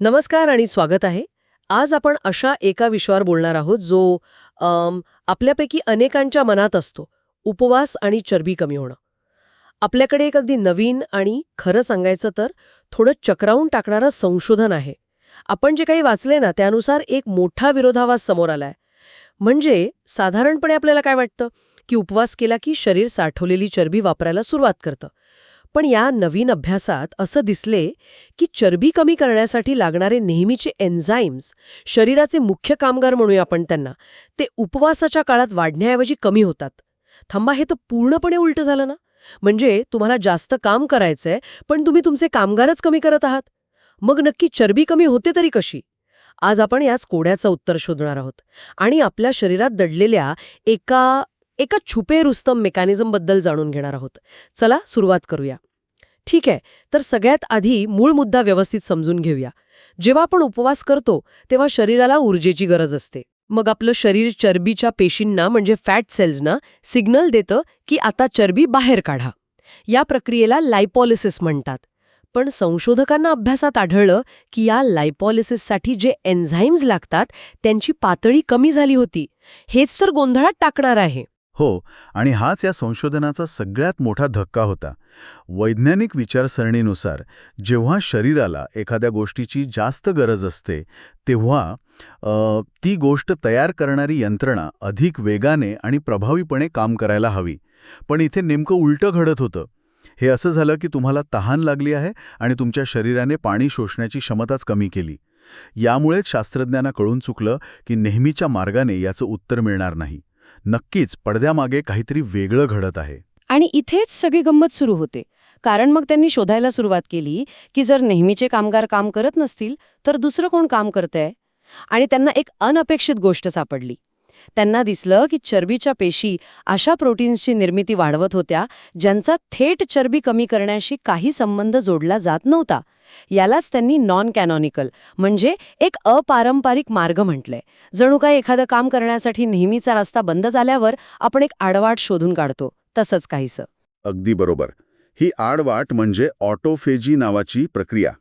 नमस्कार आणि स्वागत आहे. आज आपण अशा एका विषयावर बोलणार आहोत जो आपल्यापैकी अनेकांच्या मनात असतो उपवास आणि चरबी कमी होणं. आपल्याकडे एक अगदी नवीन आणि खरं सांगायचं तर थोडं चक्रावून टाकणारं संशोधन आहे. आपण जे काही वाचले ना त्यानुसार एक मोठा विरोधावास समोर आलाय. म्हणजे साधारणपणे आपल्याला काय वाटतं? की उपवास केला की शरीर साठवलेली चरबी वापरायला सुरुवात करतं. पण या नवीन अभ्यासात असं दिसले की चरबी कमी करण्यासाठी लागणारे नेहमीचे एन्झाईम्स शरीराचे मुख्य कामगार म्हणूया आपण त्यांना ते उपवासाच्या काळात वाढण्याऐवजी कमी होतात. थांबा हे तर पूर्णपणे उलटं झालं ना? म्हणजे तुम्हाला जास्त काम करायचंय पण तुम्ही तुमचे कामगारच कमी करत आहात. मग नक्की चरबी कमी होते तरी कशी? आज आपण याच कोड्याचं उत्तर शोधणार आहोत. आणि आपल्या शरीरात दडलेल्या एका एका छुपे रुस्तम मेकॅनिझमबद्दल जाणून घेणार आहोत. चला सुरुवात करूया. ठीक आहे तर सगळ्यात आधी मूळ मुद्दा व्यवस्थित समजून घेऊया. जेव्हा आपण उपवास करतो तेव्हा शरीराला ऊर्जेची गरज असते. मग आपलं शरीर चरबीच्या पेशींना म्हणजे फॅट सेल्सना सिग्नल देतं की आता चरबी बाहेर काढा. या प्रक्रियेला लायपॉलिसिस म्हणतात. पण संशोधकांना अभ्यासात आढळलं की या लायपॉलिसिससाठी जे एन्झाईम्स लागतात त्यांची पातळी कमी झाली होती. हेच तर गोंधळात टाकणार आहे. हो आणि हाच या संशोधनाचा सगळ्यात मोठा धक्का होता. वैज्ञानिक विचारसरणीनुसार जेव्हा शरीराला एखाद्या गोष्टीची जास्त गरज असते तेव्हा ती गोष्ट तयार करणारी यंत्रणा अधिक वेगाने आणि प्रभावीपणे काम करायला हवी. पण इथे नेमकं उलटं घडत होतं. हे असं झालं की तुम्हाला तहान लागली आहे आणि तुमच्या शरीराने पाणी शोषण्याची क्षमताच कमी केली. यामुळेच शास्त्रज्ञांना कळून चुकलं की नेहमीच्या मार्गाने याचं उत्तर मिळणार नाही. नक्कीच पडद्यामागे काहीतरी वेगळं घडत आहे. आणि इथेच सगळी गंमत सुरू होते. कारण मग त्यांनी शोधायला सुरुवात केली की जर नेहमीचे कामगार काम करत नसतील तर दुसरं कोण काम करतंय? आणि त्यांना एक अनपेक्षित गोष्ट सापडली. त्यांना दिसलं की चरबीच्या पेशी अशा प्रोटीन्सची निर्मिती वाढवत होत्या ज्यांचा थेट चरबी कमी करण्याशी काही संबंध जोडला जात नव्हता. यालाच त्यांनी नॉन कॅनॉनिकल म्हणजे एक अपारंपरिक मार्ग म्हटलंय. जणू काय एखादं काम करण्यासाठी नेहमीचा रस्ता बंद झाल्यावर आपण एक आडवाट शोधून काढतो. तसंच काहीसं. अगदी बरोबर. ही आडवाट म्हणजे ऑटोफेजी नावाची प्रक्रिया.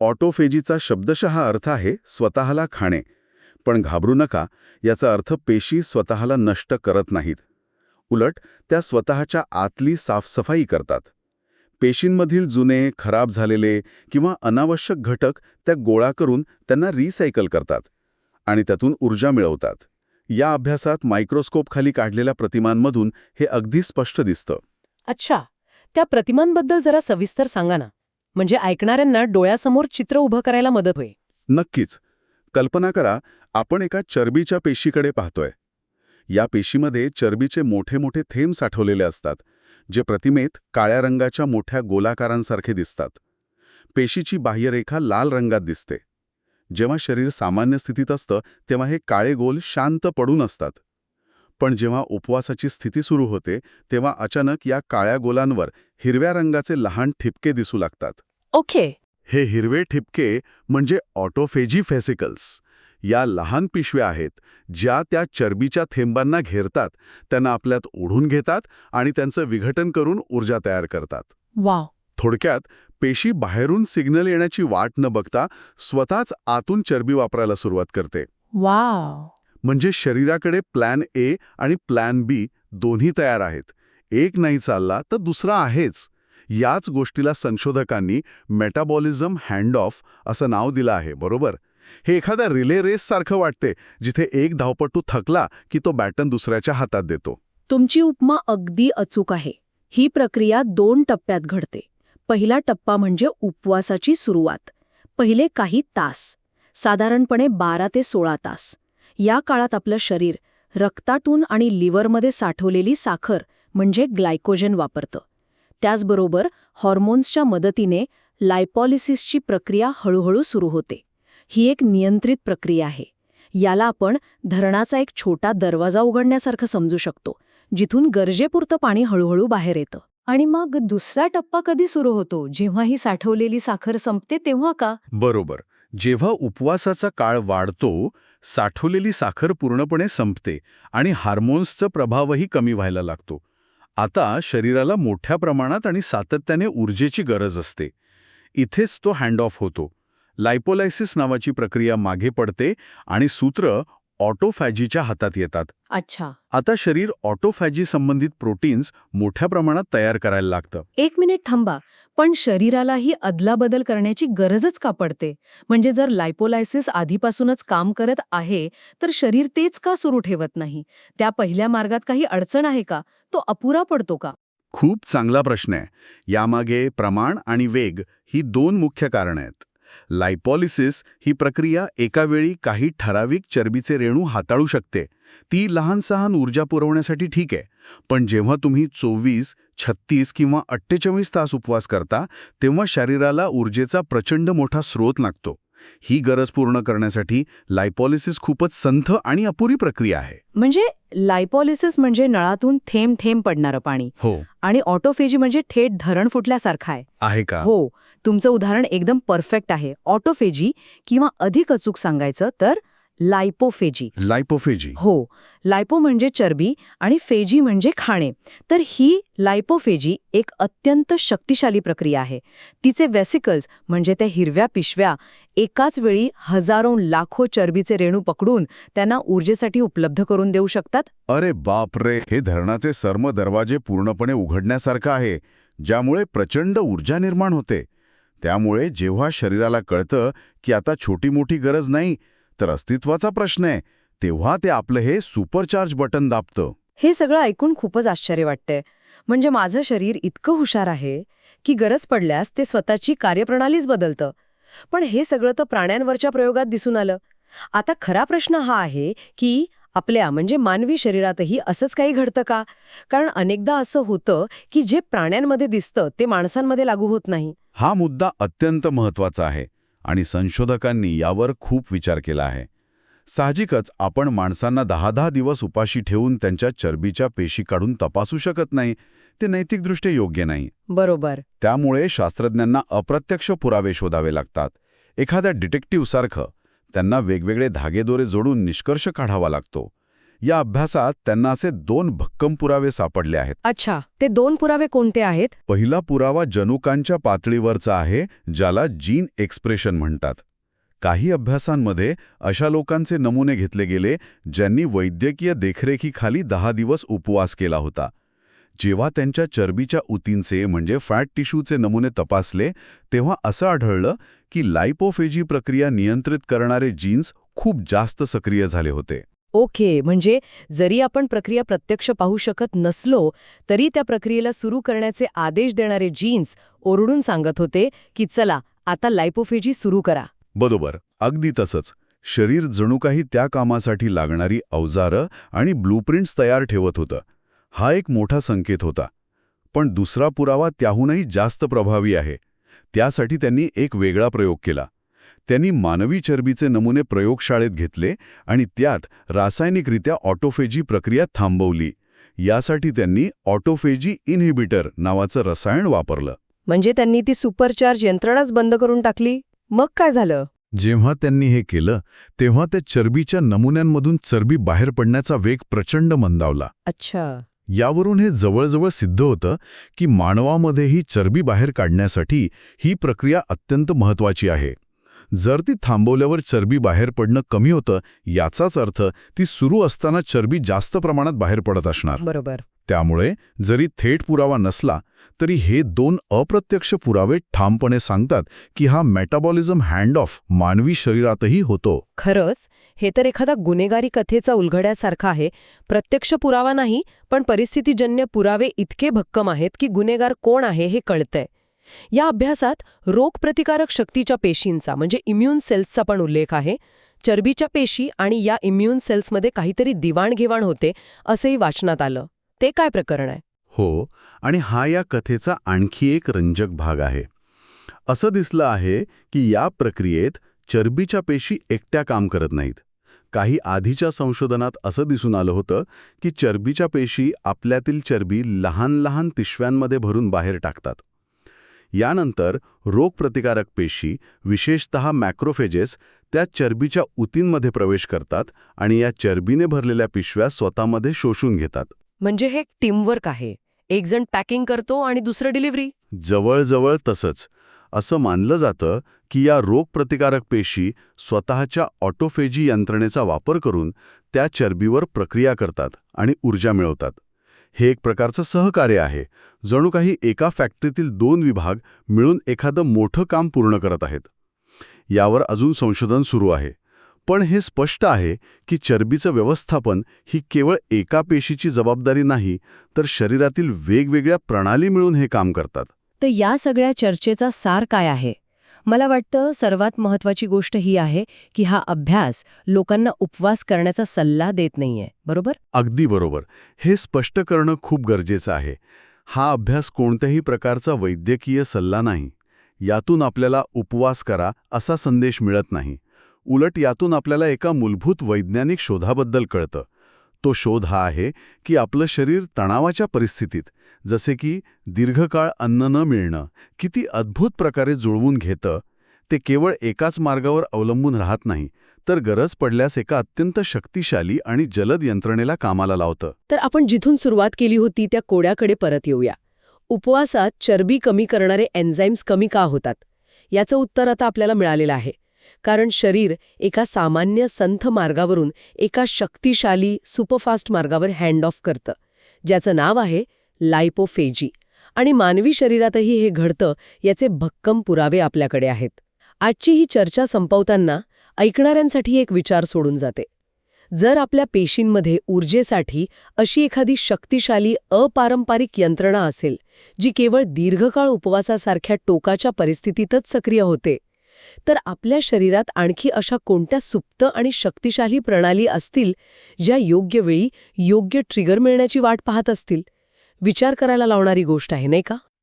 ऑटोफेजीचा शब्दशः अर्थ आहे स्वतःला खाणे. पण घाबरू नका याचा अर्थ पेशी स्वतःला नष्ट करत नाहीत. उलट त्या स्वतःच्या आतली साफसफाई करतात. पेशींमधील जुने खराब झालेले किंवा अनावश्यक घटक त्या गोळा करून त्यांना रिसायकल करतात आणि त्यातून ऊर्जा मिळवतात. या अभ्यासात मायक्रोस्कोपखाली काढलेल्या प्रतिमांमधून हे अगदी स्पष्ट दिसतं. अच्छा त्या प्रतिमांबद्दल जरा सविस्तर सांगा ना. म्हणजे ऐकणाऱ्यांना डोळ्यासमोर चित्र उभं करायला मदत होईल. नक्कीच. कल्पना करा आपण एका चरबीच्या पेशीकडे पाहतोय. या पेशीमध्ये चरबीचे मोठे मोठे थेंब साठवलेले असतात जे प्रतिमेत काळ्या रंगाच्या मोठ्या गोलाकारांसारखे दिसतात. पेशीची बाह्यरेखा लाल रंगात दिसते. जेव्हा शरीर सामान्य स्थितीत असतं तेव्हा हे काळे गोल शांत पडून असतात. पण जेव्हा उपवासाची स्थिती सुरू होते तेव्हा अचानक या काळ्या गोलांवर हिरव्या रंगाचे लहान ठिपके दिसू लागतात. ओके. हे हिरवे ठिपके म्हणजे ऑटोफेजी फेसिकल्स या लहान पिशव्या आहेत ज्या त्या चरबीच्या थेंबांना घेरतात त्यांना आपल्यात ओढून घेतात आणि त्यांचं विघटन करून ऊर्जा तयार करतात. वाव. थोडक्यात पेशी बाहेरून सिग्नल येण्याची वाट न बघता स्वतःच आतून चरबी वापरायला सुरुवात करते. वाव. म्हणजे शरीराकडे प्लॅन ए आणि प्लॅन बी दोन्ही तयार आहेत. एक नाही चालला तर दुसरा आहेच. याच गोष्टीला संशोधकांनी मेटाबॉलिझम हँड ऑफ असं नाव दिलं आहे बरोबर? हे एखाद्या रिले रेससारखं वाटते जिथे एक धावपटू थकला की तो बॅटन दुसऱ्याच्या हातात देतो. तुमची उपमा अगदी अचूक आहे. ही प्रक्रिया दोन टप्प्यात घडते. पहिला टप्पा म्हणजे उपवासाची सुरुवात. पहिले काही तास. साधारणपणे बारा ते सोळा तास. या काळात आपलं शरीर रक्तातून आणि लिव्हरमध्ये साठवलेली साखर म्हणजे ग्लायकोजन वापरतं. त्याचबरोबर हॉर्मोन्सच्या मदतीने लायपॉलिसिसची प्रक्रिया हळूहळू सुरू होते. ही एक नियंत्रित प्रक्रिया आहे. याला आपण धरणाचा एक छोटा दरवाजा उघडण्यासारखं समजू शकतो जिथून गरजेपुरतं पाणी हळूहळू बाहेर येतं. आणि मग दुसरा टप्पा कधी सुरू होतो? जेव्हा ही साठवलेली साखर संपते तेव्हा का? बरोबर. जेव्हा उपवासाचा काळ वाढतो साठवलेली साखर पूर्णपणे संपते आणि हार्मोन्सचा प्रभावही कमी व्हायला लागतो. आता शरीराला मोठ्या प्रमाणात आणि सातत्याने ऊर्जेची गरज असते. इथेच तो हँड ऑफ होतो. लायपोलायसिस नावाची प्रक्रिया मागे पडते आणि सूत्र ऑटोफॅजीच्या हातात येतात. अच्छा. आता शरीर ऑटोफॅजी संबंधित प्रोटीन्स मोठ्या प्रमाणात तयार करायला लागतं. एक मिनिट थांबा. पण शरीराला ही अदलाबदल करण्याची गरजच का पडते? म्हणजे जर लायपोलायसिस आधीपासूनच काम करत आहे तर शरीर तेच का सुरू ठेवत नाही? त्या पहिल्या मार्गात काही अडचण आहे का? तो अपुरा पडतो का? खूप चांगला प्रश्न आहे. यामागे प्रमाण आणि वेग ही दोन मुख्य कारणं आहेत. लायपॉलिसिस ही प्रक्रिया एका वेळी काही ठराविक चरबीचे रेणू हाताळू शकते. ती लहान सहान ऊर्जा पुरवण्यासाठी ठीक आहे पण जेव्हा तुम्ही चोवीस छत्तीस किंवा अठ्ठेचाळीस तास उपवास करता तेव्हा शरीराला ऊर्जेचा प्रचंड मोठा स्रोत लागतो. ही गरज पूर्ण करण्यासाठी लायपॉलिसिस खूपच संथ आणि अपुरी प्रक्रिया आहे. म्हणजे लायपॉलिसिस म्हणजे नळातून थेंब थेंब पडणारं पाणी. हो. आणि ऑटोफेजी म्हणजे थेट धरण फुटल्यासारखं आहे. आहे का? हो. तुमचं उदाहरण एकदम परफेक्ट आहे. ऑटोफेजी किंवा अधिक अचूक सांगायचं तर लायपोफेजी. लायपोफेजी. हो लायपो म्हणजे चरबी आणि फेजी म्हणजे खाणे. तर ही लायपोफेजी एक अत्यंत शक्तिशाली प्रक्रिया आहे. तिचे वेसिकल्स म्हणजे त्या हिरव्या पिशव्या एकाच वेळी हजारो लाखो चरबीचे रेणू पकडून त्यांना ऊर्जेसाठी उपलब्ध करून देऊ शकतात. अरे बापरे हे धरणाचे सर्म दरवाजे पूर्णपणे उघडण्यासारखं आहे ज्यामुळे प्रचंड ऊर्जा निर्माण होते. त्यामुळे जेव्हा शरीराला कळतं की आता छोटी मोठी गरज नाही तर अस्तित्वाचा प्रश्न आहे. तेव्हा ते आपलं हे सुपरचार्ज बटन दाबतं. हे सगळं ऐकून खूपच आश्चर्य वाटतंय. म्हणजे माझं शरीर इतकं हुशार आहे की गरज पडल्यास ते स्वतःची कार्यप्रणालीच बदलतं. पण हे सगळं तर प्राण्यांवरच्या प्रयोगात दिसून आलं. आता खरा प्रश्न हा आहे की आपल्या म्हणजे मानवी शरीरातही असंच काही घडतं का? कारण अनेकदा असं होतं की जे प्राण्यांमध्ये दिसतं ते माणसांमध्ये लागू होत नाही. हा मुद्दा अत्यंत महत्त्वाचा आहे. आणि संशोधकांनी यावर खूप विचार केला आहे. साहजिकच आपण माणसांना दहा दहा दिवस उपाशी ठेवून त्यांच्या चरबीच्या पेशी काढून तपासू शकत नाही ते नैतिकदृष्ट्या योग्य नाही. बरोबर. त्यामुळे शास्त्रज्ञांना अप्रत्यक्ष पुरावे शोधावे लागतात. एखाद्या डिटेक्टिव्हसारखं त्यांना वेगवेगळे धागेदोरे जोडून निष्कर्ष काढावा लागतो. या अभ्यासात त्यांना असे दोन भक्कम पुरावे सापडले आहेत. अच्छा ते दोन पुरावे कोणते आहेत? पहिला पुरावा जनुकांच्या पातळीवरचा आहे ज्याला जीन एक्सप्रेशन म्हणतात. काही अभ्यासांमध्ये अशा लोकांचे नमुने घेतले गेले ज्यांनी वैद्यकीय देखरेखीखाली दहा दिवस उपवास केला होता. जेव्हा त्यांच्या चरबीच्या उतींचे म्हणजे फॅट टिश्यूचे नमुने तपासले तेव्हा असं आढळलं की लायपोफेजी प्रक्रिया नियंत्रित करणारे जीन्स खूप जास्त सक्रिय झाले होते. ओके म्हणजे जरी आपण प्रक्रिया प्रत्यक्ष पाहू शकत नसलो तरी त्या प्रक्रियेला सुरू करण्याचे आदेश देणारे जीन्स ओरडून सांगत होते की चला आता लायपोफेजी सुरू करा. बरोबर अगदी तसंच. शरीर जणू काही त्या कामासाठी लागणारी अवजारं आणि ब्लूप्रिंट्स तयार ठेवत होतं. हा एक मोठा संकेत होता. पण दुसरा पुरावा त्याहूनही जास्त प्रभावी आहे. त्यासाठी त्यांनी एक वेगळा प्रयोग केला. त्यांनी मानवी चरबीचे नमुने प्रयोगशाळेत घेतले आणि त्यात रासायनिकरित्या ऑटोफेजी प्रक्रिया थांबवली. यासाठी त्यांनी ऑटोफेजी इनहिबिटर नावाचं रसायन वापरलं. म्हणजे त्यांनी ती सुपरचार्ज यंत्रणाच बंद करून टाकली? मग काय झालं? जेव्हा त्यांनी हे केलं तेव्हा त्या चरबीच्या नमुन्यांमधून चरबी बाहेर पडण्याचा वेग प्रचंड मंदावला. अच्छा. यावरून हे जवळजवळ सिद्ध होतं की मानवामध्येही चरबी बाहेर काढण्यासाठी ही प्रक्रिया अत्यंत महत्वाची आहे. जर ती थांबवल्यावर चरबी बाहेर पडणं कमी होतं याचाच अर्थ ती सुरू असताना चरबी जास्त प्रमाणात बाहेर पडत असणार. बरोबर. त्यामुळे जरी थेट पुरावा नसला तरी हे दोन अप्रत्यक्ष पुरावे ठामपणे सांगतात की हा मेटाबॉलिझम हँड ऑफ मानवी शरीरातही होतो. खरंच हे तर एखादा गुन्हेगारी कथेचा उलगड्यासारखा आहे. प्रत्यक्ष पुरावा नाही पण परिस्थितीजन्य पुरावे इतके भक्कम आहेत की गुन्हेगार कोण आहे हे कळतंय. या अभ्यासात रोगप्रतिकारक शक्तीच्या पेशींचा म्हणजे इम्युन सेल्सचा पण उल्लेख आहे. चरबीच्या पेशी आणि या इम्युन सेल्समध्ये काहीतरी दिवाणघेवाण होते असंही वाचनात आलं. ते काय प्रकरण आहे? हो आणि हा या कथेचा आणखी एक रंजक भाग आहे. असं दिसलं आहे की या प्रक्रियेत चरबीच्या पेशी एकट्या काम करत नाहीत. काही आधीच्या संशोधनात असं दिसून आलं होतं की चरबीच्या पेशी आपल्यातील चरबी लहान लहान पिशव्यांमध्ये भरून बाहेर टाकतात. यानंतर रोगप्रतिकारक पेशी विशेषतः मॅक्रोफेजेस त्या चरबीच्या उतींमध्ये प्रवेश करतात आणि या चरबीने भरलेल्या पिशव्या स्वतःमध्ये शोषून घेतात. म्हणजे हे टीमवर्क आहे. एक जण पॅकिंग करतो आणि दुसरं डिलिव्हरी? जवळजवळ तसंच. असं मानलं जातं की या रोगप्रतिकारक पेशी स्वतःच्या ऑटोफेजी यंत्रणेचा वापर करून त्या चरबीवर प्रक्रिया करतात आणि ऊर्जा मिळवतात. हे एक प्रकारचं सहकार्य आहे. जणू काही एका फॅक्टरीतील दोन विभाग मिळून एखादं मोठं काम पूर्ण करत आहेत. यावर अजून संशोधन सुरू आहे. पण हे स्पष्ट आहे की चरबीचं व्यवस्थापन ही केवळ एका पेशीची जबाबदारी नाही तर शरीरातील वेगवेगळ्या प्रणाली मिळून हे काम करतात. तर या सगळ्या चर्चेचा सार काय आहे? मला वाटतं सर्वात महत्वाची गोष्ट ही आहे की हा अभ्यास लोकांना उपवास करण्याचा सल्ला देत नाहीये. बरोबर? अगदी बरोबर. हे स्पष्ट करणं खूप गरजेचं आहे. हा अभ्यास कोणत्याही प्रकारचा वैद्यकीय सल्ला नाही. यातून आपल्याला उपवास करा असा संदेश मिळत नाही. उलट यातून आपल्याला एका मूलभूत वैज्ञानिक शोधाबद्दल कळतं. तो शोध हा आहे की आपलं शरीर तणावाच्या परिस्थितीत जसे की दीर्घकाळ अन्न न मिळणं किती अद्भुत प्रकारे जुळवून घेतं ते केवळ एकाच मार्गावर अवलंबून राहत नाही तर गरज पडल्यास एका अत्यंत शक्तिशाली आणि जलद यंत्रणेला कामाला लावतं. तर आपण जिथून सुरुवात केली होती त्या कोड्याकडे परत येऊया. उपवासात चरबी कमी करणारे एन्झाईम्स कमी का होतात? याचं उत्तर आता आपल्याला मिळालेलं आहे. कारण शरीर एका सामान्य संथ मार्गावरून एका शक्तिशाली सुपरफास्ट मार्गावर हँड ऑफ करतं. ज्याचं नाव आहे लायपोफेजी आणि मानवी शरीरातही हे घडतं याचे भक्कम पुरावे आपल्याकडे आहेत. आजची ही चर्चा संपवताना ऐकणाऱ्यांसाठी एक विचार सोडून जाते. जर आपल्या पेशींमध्ये ऊर्जेसाठी अशी एखादी शक्तिशाली अपारंपरिक यंत्रणा असेल जी केवळ दीर्घकाळ उपवासासारख्या टोकाच्या परिस्थितीतच सक्रिय होते तर आपल्या शरीरात आणखी अशा कोणत्या सुप्त आणि शक्तिशाली प्रणाली असतील ज्या योग्य वेळी योग्य ट्रिगर मिळण्याची वाट पाहत असतील? विचार करायला लावणारी गोष्ट आहे नाही का?